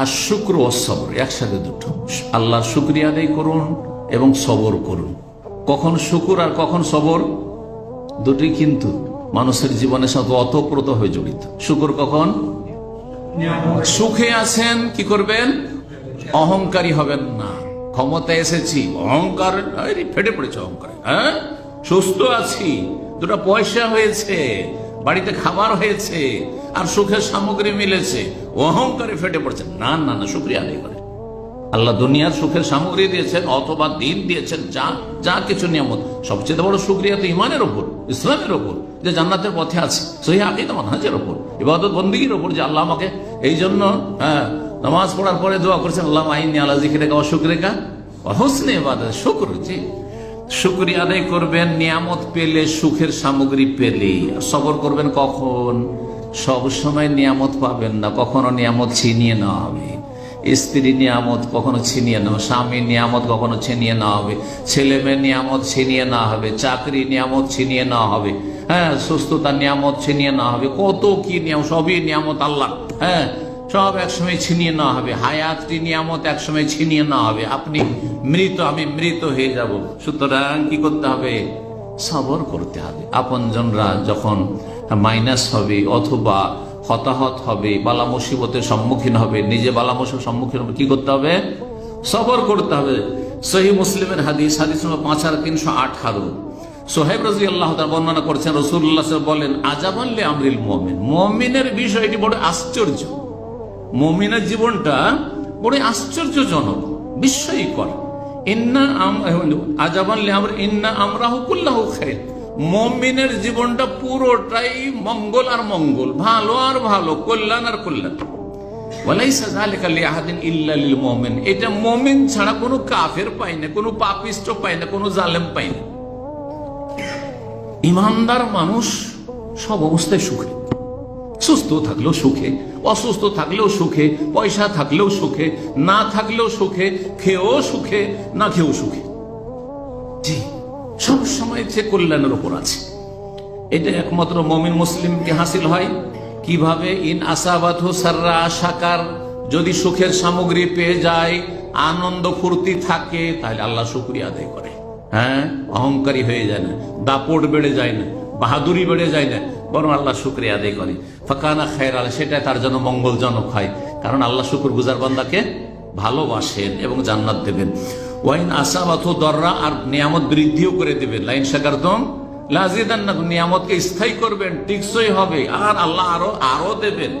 আর শুক্র ও সবর, একসাথে দুটো। আল্লাহ শুক্রিয়া আদায় করুন এবং সবর করুন। কখন শুকুর আর কখন সবর? দুটি কিন্তু মানুষের জীবনের সাথে অতপ্রত হয়ে জড়িত। শুকুর কখন? সুখে আছেন, কি করবেন? অহংকারী হবেন না। ক্ষমতা এসেছি, অহংকার ফেটে পড়েছে অহংকার হ্যাঁ? সুস্থ আছি, দুটো পয়সা হয়েছে। বাড়িতে খাবার হয়েছে আর সুখের সামগ্রী মিলেছে, অহংকারে ফেটে পড়ছে। না না না, শুক্রিয়া আদায় করে আল্লাহ দুনিয়ার সুখের সামগ্রী দিয়েছেন, অথবা দিন দিয়েছেন, যা যা কিছু নিয়ামত। সবচেয়ে বড় শুক্রিয়া তো ইমানের ওপর ইসলামের ওপর যে জান্নাতের পথে আছে সেই আকিদা মানহাজের ওপর ইবাদত বন্দীগীর ওপর যে আল্লাহ আমাকে এই জন্য হ্যাঁ নামাজ পড়ার পরে দোয়া করছেন, আল্লাহ আইনি আল্লাহ জিখিরে কা অশুক্রে কা হোসনে ইবাদত। শুক্র, জি। শুক্রিয়া আদায় করবেন, নিয়ামত পেলে সুখের সামগ্রী পেলে। সবর করবেন কখন? সব সময় নিয়ামত পাবেন না, কখনো নিয়ামত ছিনিয়ে নেওয়া হবে। স্ত্রী নিয়ামত কখনো ছিনিয়ে নেওয়া, স্বামী নিয়ামত কখনো ছিনিয়ে নেওয়া হবে ছেলে মেয়ের নিয়ামত ছিনিয়ে নেওয়া হবে, চাকরি নিয়ামত ছিনিয়ে নেওয়া হবে হ্যাঁ সুস্থতা নিয়ামত ছিনিয়ে নেওয়া হবে, কত কি নিয়ম সবই নিয়ামত আল্লাহ হ্যাঁ। সব একসময় ছিনিয়ে নেওয়া হবে। হায়াতটি, নিয়ামত একসময় ছিনিয়ে নেওয়া হবে। আপনি মৃত, আমি মৃত হয়ে যাব। সুতরাং কি করতে হবে? সবর করতে হবে। আপনজনরা যখন মাইনাস হবে অথবা হতাহত হবে, বালা মুসিবতের সম্মুখীন হবে, নিজে বালা মুসিবত সম্মুখীন হবে, কি করতে হবে? সবর করতে হবে। সহি মুসলিমের হাদিস হাদিস নম্বর পাঁচ হাজার তিনশো আঠারো। সোহেব রাজি আল্লাহ তার বর্ণনা করছেন রসুল্লাহ বলেন আজাবাল্লে আমরিল মোমিন। মমিনের বিষয়টি বড় আশ্চর্য। মমিনের জীবনটা বড় আশ্চর্যজনক, বিস্ময়কর। ইন্না আজাবাল্লে আমরা ইন্না আমরা হুকুল্লাহ খাই মমিনের জীবনটা পুরোটাই মঙ্গল আর মঙ্গল, ভালো আর ভালো, কল্যাণ আর কল্যাণ। এটা মুমিন ছাড়া কোনো কাফের পাই না, কোনো পাপিষ্ট পাই না, কোনো জালেম পাই না। ইমানদার মানুষ সব অবস্থায় সুখে। সুস্থ থাকলেও সুখে, অসুস্থ থাকলেও সুখে, পয়সা থাকলেও সুখে, না থাকলেও সুখে, খেয়েও সুখে, না খেয়েও সুখে। জি, সব সময় সে কল্যাণের উপর আছে। এটা একমাত্র মমিন মুসলিমকে হাসিল হয়। কীভাবে? ইন আসাবাত সাররা সাকার যদি সুখের সামগ্রী পেয়ে যায়, আনন্দ ফুর্তি থাকে, তাহলে আল্লাহ শুক্রিয়া আদায় করে। হ্যাঁ? অহংকারী হয়ে যায় না। দাপট বেড়ে যায় না। বাহাদুরি বেড়ে যায় না। বরং আল্লাহ শুক্রিয়া আদায় করে। ফাঁকানা খায়ের আল সেটা তার জন্য মঙ্গলজনক হয়। কারণ আল্লাহ শুকুর গুজার বান্দাকে ভালোবাসেন এবং জান্নাত দেবেন। ওয়াইন আসাবাত দররা, আর নিয়ামত বৃদ্ধিও করে দেবেন। লাইন শাকারতম লাজিদান নিয়ামতকে স্থায়ী করবেন, টিকসই হবে, আর আল্লাহ আরও আরও দেবেন।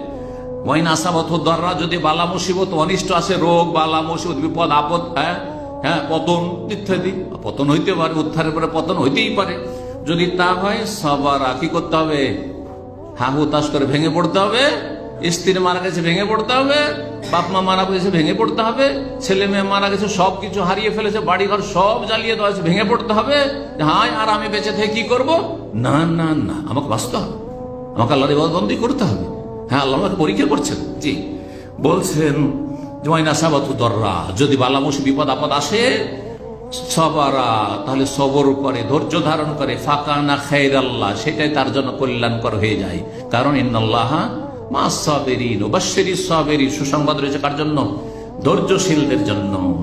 ওয়াইন আসাবত দররা, যদি বালা মুসিবত, অনিষ্ট আসে, রোগ, বালা মুসিবত, বিপদ, আপদ হ্যাঁ হ্যাঁ পতন, ইত্যাদি। পতন হইতে পারে, উদ্ধারের পরে পতন হইতেই পারে। যদি তা হয় সবার কি করতে হবে? হা হুতাশ করে ভেঙে পড়তে হবে স্ত্রী মারা গেছে ভেঙে পড়তে হবে, বাপ মা মারা গেছে ভেঙে পড়তে হবে, ছেলে মেয়ে মারা গেছে, সব কিছু হারিয়ে ফেলেছে, বাড়িঘর সব জ্বালিয়ে দেওয়া হয়েছে, ভেঙে পড়তে হবে। হাই আর আমি বেঁচে থেকে কি করব? না না না, আমাকে বাঁচতে হবে। আমাকে আল্লাহর ইবাদতবন্দি করতে হবে। হ্যাঁ আল্লাহ আমাকে পরীক্ষা করছেন। জি। বলছেন দররা, যদি বালামুসি বিপদ আপদ আসে সবারা, তাহলে সবর করে ধৈর্য ধারণ করে আল্লাহ সেটাই তার জন্য কল্যাণকর হয়ে যায়। কারণ সুসংবাদ রয়েছে কার জন্য? ধৈর্যশীলদের জন্য।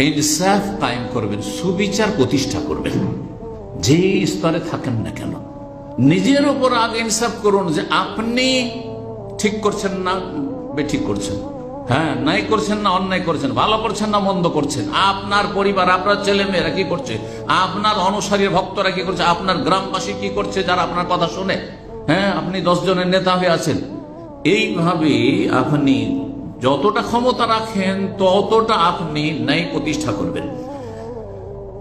ইনসাফ কায়েম করবেন, সুবিচার প্রতিষ্ঠা করবেন। যে স্তরে থাকেন না কেন। নিজের ওপর আগে ইনসাফ করুন যে আপনি ঠিক করছেন না বেঠিক করছেন। হ্যাঁ নাই করছেন না অন্যায় করছেন, ভালো করছেন না মন্দ করছেন। আপনার পরিবার, আপনার ছেলে মেয়েরা কি করছে? আপনার অনুসারী ভক্তরা কি করছে? আপনার গ্রামবাসী কি করছে যারা আপনার কথা শুনে? হ্যাঁ আপনি দশ জনের নেতা হয়ে আছেন। এইভাবে আপনি যতটা ক্ষমতা রাখেন, ততটা আপনি ন্যায় প্রতিষ্ঠা করবেন।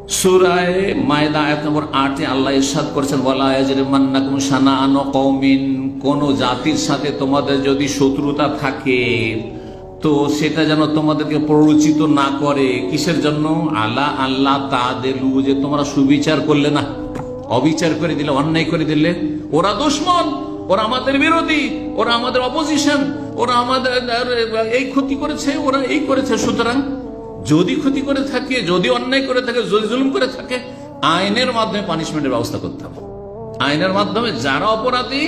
সুরায় মায়দা, আয়াত নম্বর আল্লাহ বলা কোন জাতির সাথে তোমাদের যদি শত্রুতা থাকে তো সেটা যেন তোমাদেরকে প্ররোচিত না করে। কিসের জন্য? আল্লাহ আল্লাহ তা দেলু যে তোমরা সুবিচার করলে না। অবিচার করে দিলে, অন্যায় করে দিলে। ওরা দুশ্মন, ওরা আমাদের বিরোধী, ওরা আমাদের অপোজিশন ওরা আমাদের, এই ক্ষতি করেছে, ওরা এই করেছে। সুতরাং যদি ক্ষতি করে থাকে, যদি অন্যায় করে থাকে, যদি জুলুম করে থাকে, আইনের মাধ্যমে পানিশমেন্টের ব্যবস্থা করতে হবে। আইনের মাধ্যমে যারা অপরাধী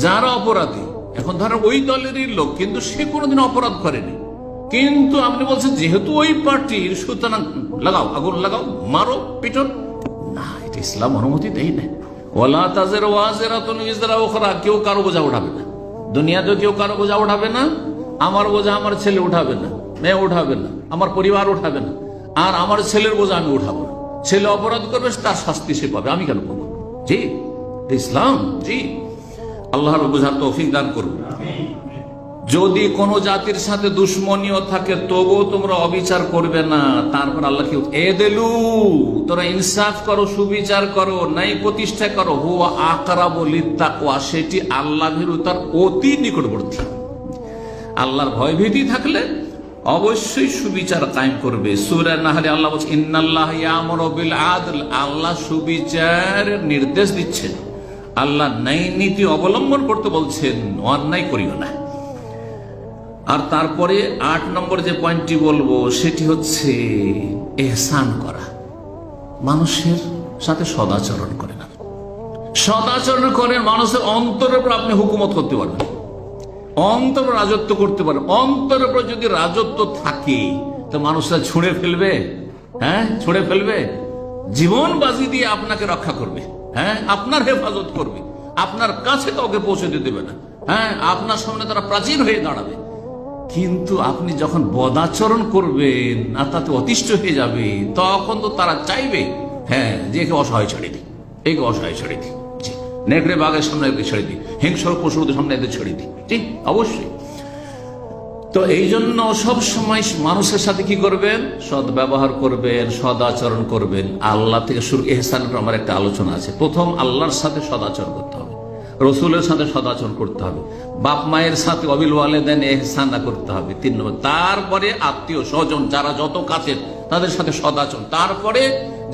যারা অপরাধী এখন ধরো ওই দলেরই লোক, কিন্তু সে কোনোদিন অপরাধ করেনি। কিন্তু আপনি বলছেন, যেহেতু ওই পার্টির, সুতরাং লাগাও, আগুন লাগাও, মারো পিটন না, এটা ইসলাম অনুমতি দেয় না। ওলা তাজের ওয়াজেরা তো নিজেরা ওখরা কেউ কারও বোঝা উঠাবে না। দুনিয়াতেও কেউ কারও বোঝা উঠাবে না, আমার বোঝা আমার ছেলে উঠাবে না, মেয়ে উঠাবে না, আমার পরিবার উঠাবে না, আর আমার ছেলের বোঝা আমি উঠাবো না। ছেলে অপরাধ করবে, তার শাস্তি সে পাবে। আমি কেন পাবো জি ইসলাম, জি। আল্লাহর বোঝার তৌফিক দান করুন। যদি কোনো জাতির সাথে দুশ্মনীয় থাকে, তবুও তোমরা অবিচার করবে না। তারপর আল্লাহ কি এ দেলু, তোরা ইনসাফ করো, সুবিচার করো নাই প্রতিষ্ঠা করো। হুয়া আকরা বলি তাকওয়া সেটি আল্লাহ তার অতি নিকটবর্তী। আল্লাহর ভয়ভীতি থাকলে অবশ্যই সুবিচার কায়েম করবে। সূরা নাহলে আল্লাহ বলছে, ইন্নাল্লাহ ইয়ামুরু বিল আদল আল্লাহ সুবিচারের নির্দেশ দিচ্ছেন। আল্লাহ ন্যায় নীতি অবলম্বন করতে বলছেন অন্যায় করিও না। আর তারপরে আট নম্বর যে পয়েন্টটি বলব, সেটি হচ্ছে এহসান করা। মানুষের সাথে সদাচরণ করে না। সদাচরণ করেন মানুষের অন্তরের উপর আপনি হুকুমত করতে পারবেন। অন্তর রাজত্ব করতে পারেন অন্তরের উপর যদি রাজত্ব থাকে, তো মানুষরা ছুঁড়ে ফেলবে হ্যাঁ? ছুঁড়ে ফেলবে। জীবন বাজি দিয়ে আপনাকে রক্ষা করবে। হ্যাঁ আপনার হেফাজত করবে। আপনার কাছে কাউকে পৌঁছে দিতে দেবে না। হ্যাঁ আপনার সামনে তারা প্রাচীন হয়ে দাঁড়াবে। কিন্তু আপনি যখন বদাচরণ করবেন, আর তাতে অতিষ্ঠ হয়ে যাবে, তখন তো তারা চাইবে হ্যাঁ যে একে অসহায় ছেড়ে দিই একে অসহায় ছেড়ে দিই নেকড়ে বাঘের সামনে এদের ছেড়ে দিই হিংস্র পশুদের সামনে এদের ছেড়ে দিই ঠিক অবশ্যই। তো এই জন্য সব সময় মানুষের সাথে কি করবেন? সদ ব্যবহার করবেন সদ আচরণ করবেন। আল্লাহ থেকে শুরু, এহসানের আমার একটা আলোচনা আছে। প্রথম, আল্লাহর সাথে সদাচরণ করতে হবে। রসুলের সাথে সদাচরণ করতে হবে। বাপ মায়ের সাথে অবিল ওয়ালেদেন এহসানা করতে হবে। তিন নম্বর, তারপরে আত্মীয় স্বজন যারা যত কাছের, তাদের সাথে সদাচরণ তারপরে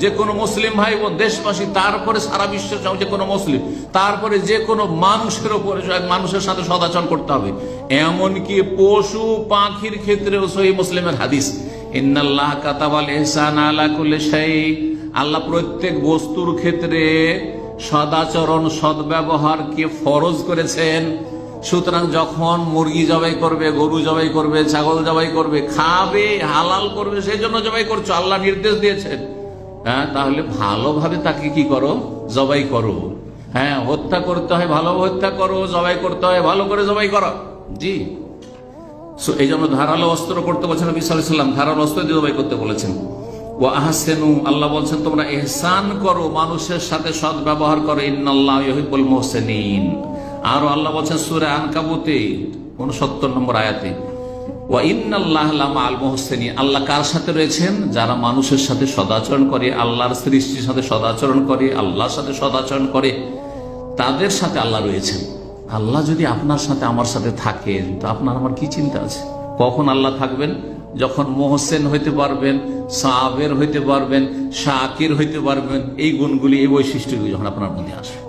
যে কোনো মুসলিম ভাই বোন, দেশবাসী, তারপরে সারা বিশ্ব যে কোনো মুসলিম, তারপরে যে কোনো মানুষের উপরে মানুষের সাথে সদাচরণ করতে হবে। এমনকি পশু পাখির ক্ষেত্রেও সহি মুসলিমের হাদিস। ইন্নাল্লাহ কাতাবাল এহসান আল্লাহ প্রত্যেক বস্তুর ক্ষেত্রে সদাচরণ, সদ্ব্যবহারকে ফরজ করেছেন। সুতরাং যখন মুরগি জবাই করবে, গরু জবাই করবে, ছাগল জবাই করবে, খাবে, হালাল করবে, সেই জন্য জবাই করছ। আল্লাহ নির্দেশ দিয়েছেন। হ্যাঁ তাহলে ভালোভাবে তাকে কি করো? জবাই করো। হ্যাঁ হত্যা করতে হয়, ভালো হত্যা করো, জবাই করতে হয়, ভালো করে জবাই করো। জি। এই জন্য ধারালো অস্ত্র করতে বলছেন নবী সাল্লাম ধারালো অস্ত্র দিয়ে জবাই করতে বলেছেন। ও আহসেনু, আল্লাহ বলছেন, তোমরা এহসান করো, মানুষের সাথে সৎ ব্যবহার করো, ইন্নাল্লাহ ইউহিব্বুল মুহসিনিন। আর আল্লাহ বলছেন, সূরা আনকাবুতে 69 নম্বর আয়াতে। আল্লাহ কার সাথে রয়েছেন? যারা মানুষের সাথে সদাচরণ করে, আল্লাহর সৃষ্টির সাথে সদাচরণ করে, আল্লাহর সাথে সদাচরণ করে, তাদের সাথে আল্লাহ রয়েছেন। আল্লাহ যদি আপনার সাথে আমার সাথে থাকেন, তো আপনার আমার কি চিন্তা আছে? কখন আল্লাহ থাকবেন? যখন মোহসেন হইতে পারবেন সাবের হইতে পারবেন, শাকির হইতে পারবেন, এই গুণগুলি, এই বৈশিষ্ট্যগুলি যখন আপনার মধ্যে আসবে।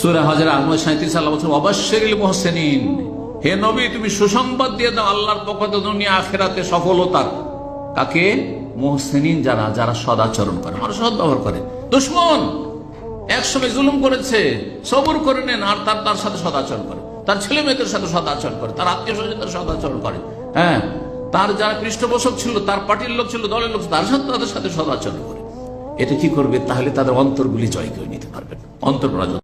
সুরা হাজার আহমদ সাঁত্রিশ আল্লাহ বলছেন অবশ্যই মোহসেনিন। হে নবী, তুমি সুসংবাদ দিয়ে দাও, আল্লাহর পক্ষ দুনিয়া আখেরাতে সফলতার কাকে? মোহসেনিন যারা যারা সদাচরণ করে। মানুষ সদ ব্যবহার করে। দুশ্মন! একসময় জুলুম করেছে, সবর করে নেন, আর তার তার সাথে সদাচরণ করে। তার ছেলে মেয়েদের সাথে সদাচরণ করে, তার আত্মীয় স্বজনদের সদাচরণ করে। হ্যাঁ? তার যারা পৃষ্ঠপোষক ছিল, তার পার্টির লোক ছিল, দলের লোক তার সাথে, তাদের সাথে সদাচরণ করে। এটা কি করবে? তাহলে তাদের অন্তরগুলি জয় করে নিতে পারবেন অন্তর